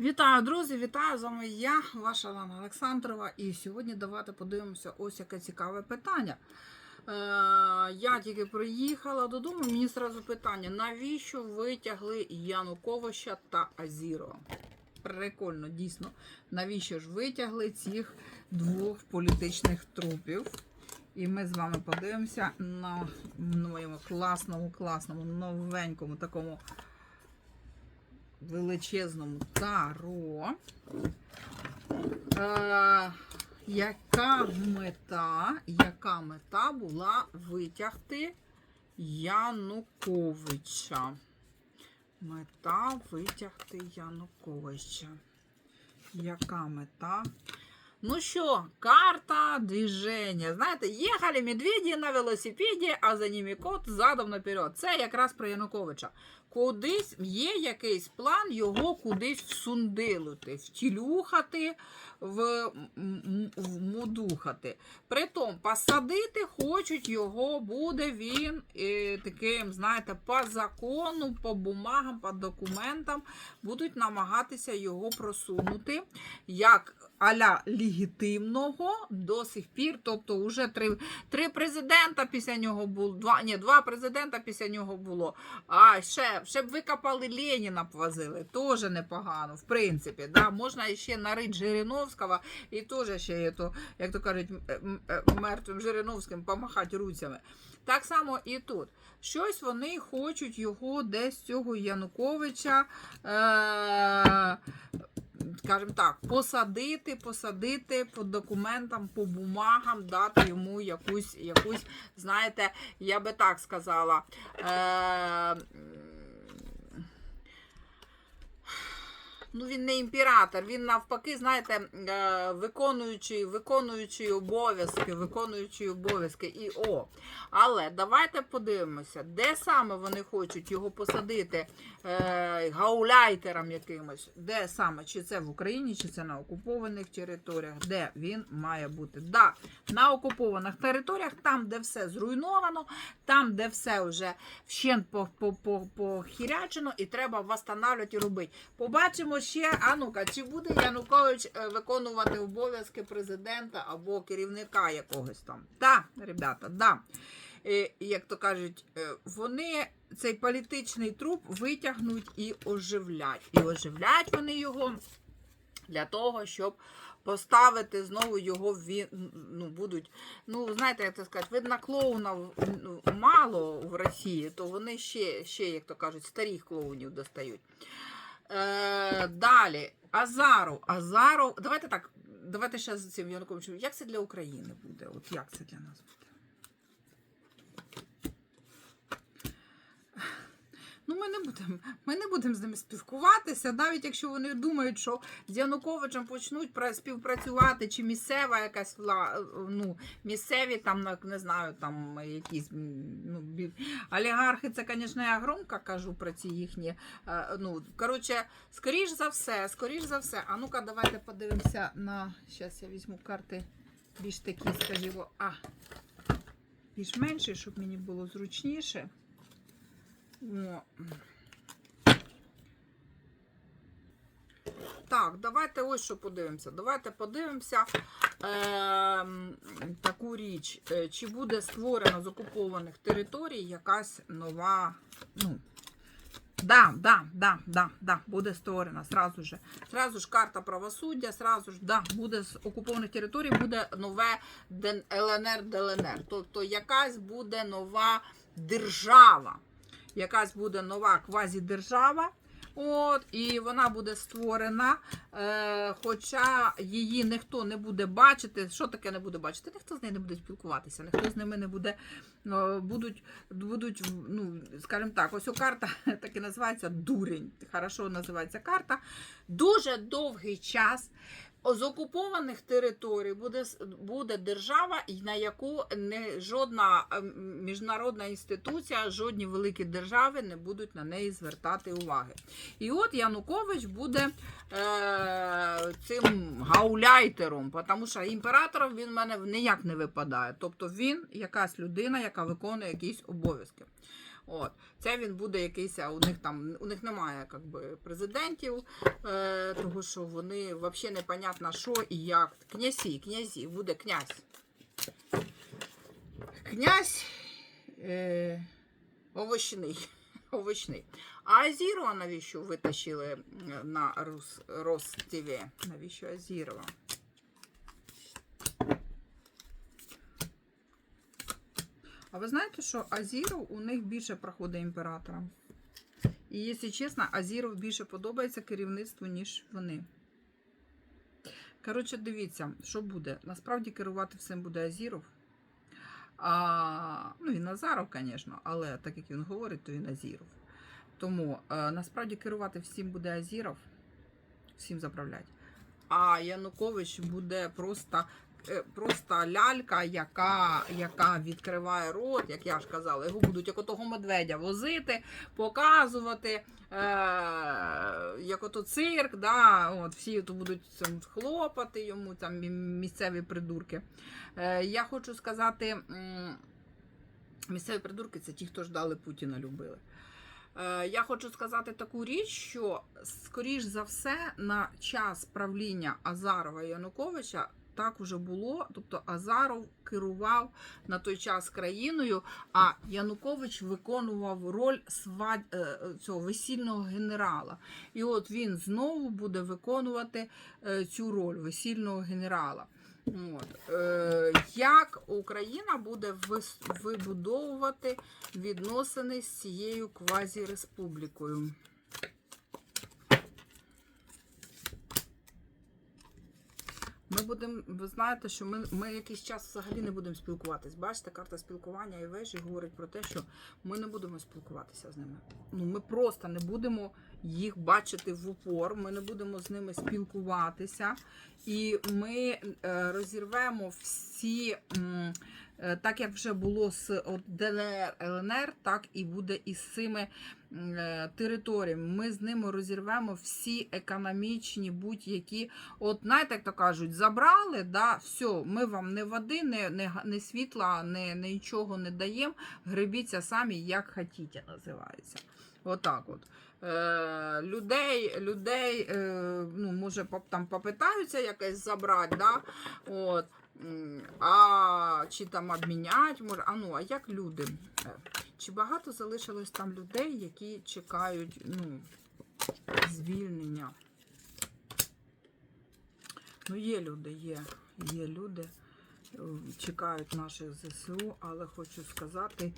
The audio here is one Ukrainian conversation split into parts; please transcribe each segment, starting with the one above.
Вітаю, друзі! Вітаю з вами я, ваша Лана Олександрова. І сьогодні давайте подивимося ось яке цікаве питання. Е, я тільки приїхала додому, мені одразу питання: навіщо витягли Януковича та Азірова? Прикольно, дійсно. Навіщо ж витягли цих двох політичних трупів? І ми з вами подивимося на моєму класному, класному, новенькому такому величезному таро. Е, яка мета, яка мета була витягти Януковича? Мета витягти Януковича. Яка мета? Ну що, карта движення. Знаєте, їхали медведі на велосипеді, а за ними кот задом наперед. Це якраз про Януковича. Кудись є якийсь план його кудись всундилити, втілюхати, в, вмудухати. Притом посадити хочуть його, буде він е, таким, знаєте, по закону, по бумагам, по документам будуть намагатися його просунути як аля легітимного до сих пір. Тобто, вже три, три президента після нього було, два, ні, два президента після нього було. А ще, ще б викопали Леніна, повозили, теж непогано, в принципі. Да? Можна ще нарить Жириновського і теж ще, то, як то кажуть, м- мертвим Жириновським помахати руцями. Так само і тут. Щось вони хочуть його десь цього Януковича. Е- скажімо так, посадити, посадити по документам, по бумагам, дати йому якусь, якусь, знаєте, я би так сказала. Е- Ну, він не імператор, він навпаки, знаєте, е, виконуючий, виконуючий обов'язки, виконуючий обов'язки і о. Але давайте подивимося, де саме вони хочуть його посадити е, гауляйтером якимось. Де саме? Чи це в Україні, чи це на окупованих територіях, де він має бути? Да, на окупованих територіях, там, де все зруйновано, там, де все вже вщент по- по- по- похірячено, і треба восстанавлювати і робити. Побачимо ще, а чи буде Янукович е, виконувати обов'язки президента або керівника якогось там. Так, ребята, да. Е, Як то кажуть, е, вони цей політичний труп витягнуть і оживлять. І оживлять вони його для того, щоб поставити знову його в ну, будуть. Ну, знаєте, як це сказати, видно, клоунів ну, мало в Росії, то вони ще, ще, як то кажуть, старих клоунів достають. Е, далі, Азару. Азару. Давайте так, давайте ще з цим Януковичем. Як це для України буде? От як це для нас буде? Ну, ми не будемо ми не будемо з ними спілкуватися, навіть якщо вони думають, що з Януковичем почнуть пра- співпрацювати, чи місцева якась ну, місцеві там, не знаю, там якісь ну, олігархи, це, звісно, я громко кажу про ці їхні. е, Ну, коротше, скоріш за все, скоріш за все. А ну-ка, давайте подивимося на. Зараз я візьму карти більш такі, скажімо, а, більш менші, щоб мені було зручніше. О. Так, давайте ось що подивимося. Давайте подивимося е, таку річ. Е, Чи буде створена з окупованих територій якась нова. Ну, да, да, да, да, да, буде створена. Сразу же. Сразу ж карта правосуддя, сразу ж, да, буде з окупованих територій, буде нове ЛНР, ДЛНР. Тобто якась буде нова держава якась буде нова квазідержава. От, і вона буде створена, е, хоча її ніхто не буде бачити. Що таке не буде бачити? Ніхто з нею не буде спілкуватися, ніхто з ними не буде, е, будуть, будуть, ну, скажімо так, ось карта так і називається дурень. Хорошо називається карта. Дуже довгий час з окупованих територій буде, буде держава, на яку не жодна ем, міжнародна інституція, жодні великі держави не будуть на неї звертати уваги. І от Янукович буде е, цим гауляйтером, тому що імператором він в мене ніяк не випадає. Тобто він якась людина, яка виконує якісь обов'язки. От. Це він буде якийсь, у них там у них немає как би, президентів, е, того що вони взагалі непонятно що і як. Князі, князі, буде князь. Князь е, овочний. овочний. А Азірова навіщо витащили на Рус, Роств? Навіщо Азірова? А ви знаєте, що Азіров у них більше проходить імператора? І, якщо чесно, Азіров більше подобається керівництву, ніж вони. Коротше, дивіться, що буде. Насправді керувати всім буде Азіров. А, ну, він Назаров, звісно, але так як він говорить, то він Азіров. Тому е, насправді керувати всім буде Азіров, всім заправляти. А Янукович буде просто, просто лялька, яка, яка відкриває рот, як я ж казала, його будуть як отого медведя возити, показувати, е, як ото цирк, да, от, всі то будуть цим хлопати йому, там місцеві придурки. Е, я хочу сказати, місцеві придурки це ті, хто ждали Путіна, любили. Е, Я хочу сказати таку річ, що скоріш за все на час правління Азарова і Януковича так уже було. Тобто Азаров керував на той час країною, а Янукович виконував роль свад... е, цього весільного генерала. І от він знову буде виконувати е, цю роль весільного генерала. От. Е, як Україна буде вибудовувати відносини з цією квазіреспублікою? Будемо, ви знаєте, що ми, ми якийсь час взагалі не будемо спілкуватись. Бачите, карта спілкування і вежі говорить про те, що ми не будемо спілкуватися з ними. Ну, ми просто не будемо їх бачити в упор, ми не будемо з ними спілкуватися, і ми е, розірвемо всі, так як вже було з ДНР, ЛНР, так і буде і з цими е, територіями. Ми з ними розірвемо всі економічні будь-які От, знаєте, як то кажуть, забрали, да, все, ми вам не води, не, не, не світла, не, нічого не даємо. Гребіться самі, як хотіте, називається. Отак от. Е, людей, людей е, ну, може, там попитаються якесь забрати, да? От. А чи там обміняти, може, а ну, а як люди? Е, Чи багато залишилось там людей, які чекають ну, звільнення? Ну, є люди, є. Є люди, чекають наших ЗСУ, але хочу сказати,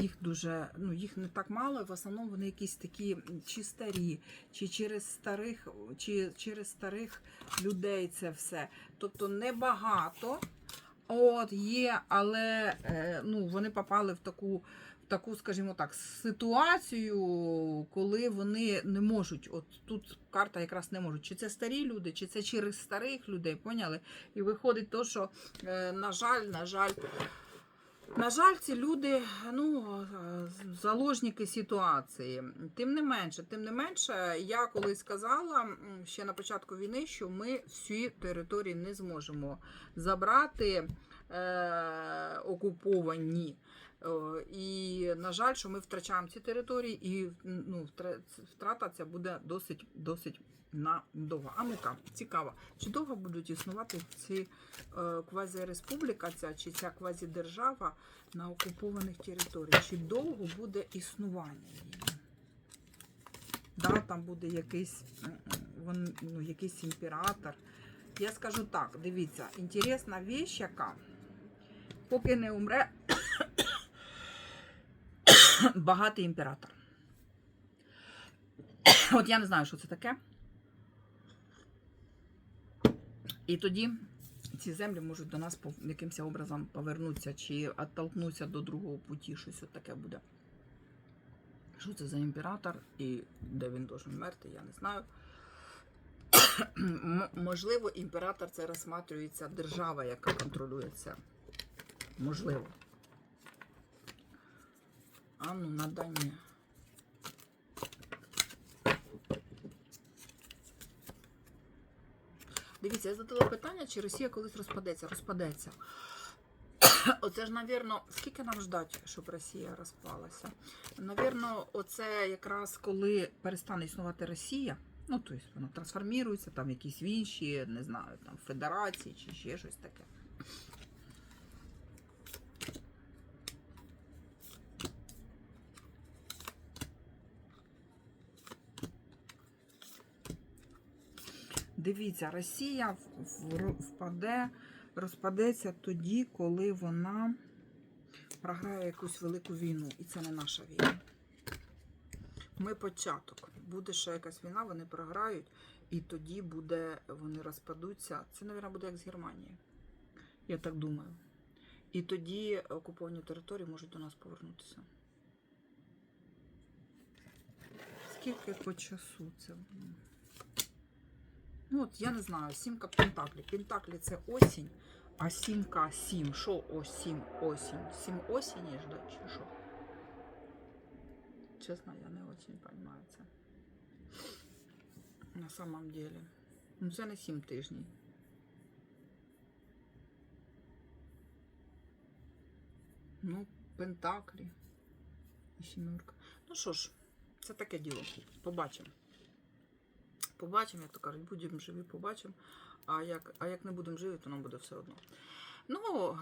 їх дуже, ну, їх не так мало, в основному вони якісь такі чи старі, чи через старих, чи через старих людей це все. Тобто небагато. От є, але е, ну, вони попали в таку, таку, скажімо так, ситуацію, коли вони не можуть. От тут карта якраз не можуть. Чи це старі люди, чи це через старих людей, поняли? І виходить то, що, е, на жаль, на жаль. На жаль, ці люди ну, заложники ситуації. Тим не менше, тим не менше, я колись сказала ще на початку війни, що ми всі території не зможемо забрати е, окуповані. Е, На жаль, що ми втрачаємо ці території, і ну, втрата ця буде досить, досить надовго. А ну-ка, цікаво, чи довго будуть існувати ці е, квазіреспубліка, ця чи ця квазідержава на окупованих територіях? Чи довго буде існування її? Да, там буде якийсь, ну, якийсь імператор. Я скажу так, дивіться, інтересна віч, яка поки не умре багатий імператор. От я не знаю, що це таке. І тоді ці землі можуть до нас якимось образом повернутися чи оттолкнутися до другого путі, щось от таке буде. Що це за імператор і де він должен мерти, я не знаю. Можливо, імператор це розсматрюється держава, яка контролює це. Можливо. А ну, надання. Дивіться, я задала питання, чи Росія колись розпадеться. Розпадеться. Оце ж, навірно, скільки нам ждать, щоб Росія розпалася? Навірно, оце якраз коли перестане існувати Росія. Ну, тобто вона трансформується, там якісь інші, не знаю, там федерації чи ще щось таке. Дивіться, Росія впаде, розпадеться тоді, коли вона програє якусь велику війну. І це не наша війна. Ми початок. Буде ще якась війна, вони програють, і тоді буде, вони розпадуться. Це, мабуть, буде як з Германії. Я так думаю. І тоді окуповані території можуть до нас повернутися. Скільки по часу це? буде? Ну, от я не знаю, сімка Пентаклі. Пентаклі це осінь, а сімка сім. Що ось сім осінь? Сім осені ждать, чи що? Чесно, я не очень понимаю це. На самом деле. Ну, це не сім тижнів. Ну, Пентаклі. І сімерка. Ну що ж, це таке діло. Побачимо. Побачимо, як то кажуть, будемо живі, побачимо. А як, а як не будемо живі, то нам буде все одно. Ну,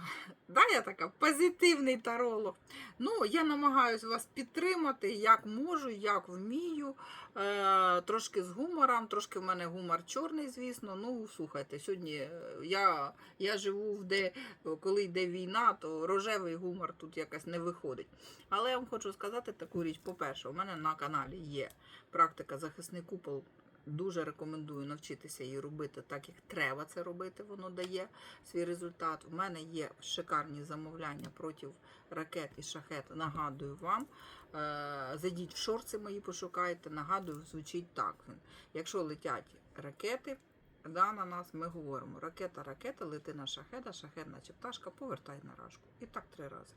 да, я така позитивний таролог. Ну, я намагаюся вас підтримати, як можу, як вмію. Е, трошки з гумором, трошки в мене гумор чорний, звісно. Ну, слухайте, сьогодні е, я, я живу, де, коли йде війна, то рожевий гумор тут якось не виходить. Але я вам хочу сказати таку річ. По-перше, у мене на каналі є практика захисний купол. Дуже рекомендую навчитися її робити так, як треба це робити. Воно дає свій результат. У мене є шикарні замовляння проти ракет і шахет. Нагадую вам. Е, Зайдіть в шорти мої, пошукайте. Нагадую, звучить так. Якщо летять ракети, да, на нас ми говоримо: ракета, ракета, лети на шахеда, шахет, наче пташка, повертай на рашку. І так три рази.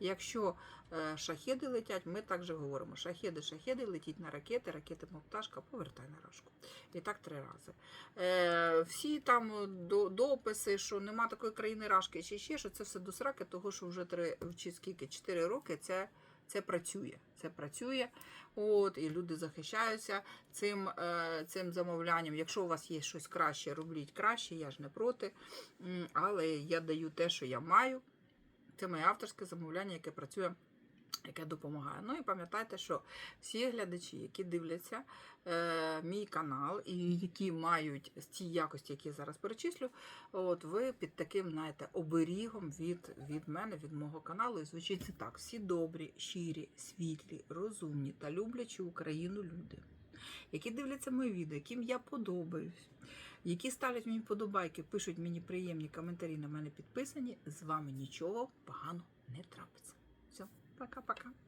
Якщо е, шахеди летять, ми також говоримо: шахеди, шахеди, летіть на ракети, ракети, мов пташка, повертай на рашку. І так три рази. Е, всі там до, дописи, що нема такої країни рашки, чи ще що це все до сраки, того що вже три чи скільки, чотири роки це. Це працює, це працює, от і люди захищаються цим, е, цим замовлянням. Якщо у вас є щось краще, робіть краще, я ж не проти. Але я даю те, що я маю. Це моє авторське замовляння, яке працює, яке допомагає. Ну і пам'ятайте, що всі глядачі, які дивляться е, мій канал і які мають ті якості, які я зараз перечислю, от ви під таким, знаєте, оберігом від, від мене, від мого каналу. І звучить це так: всі добрі, щирі, світлі, розумні та люблячі Україну люди. Які дивляться мої відео, яким я подобаюсь, які ставлять мені подобайки, пишуть мені приємні коментарі на мене підписані, з вами нічого поганого не трапиться. Все, пока-пока.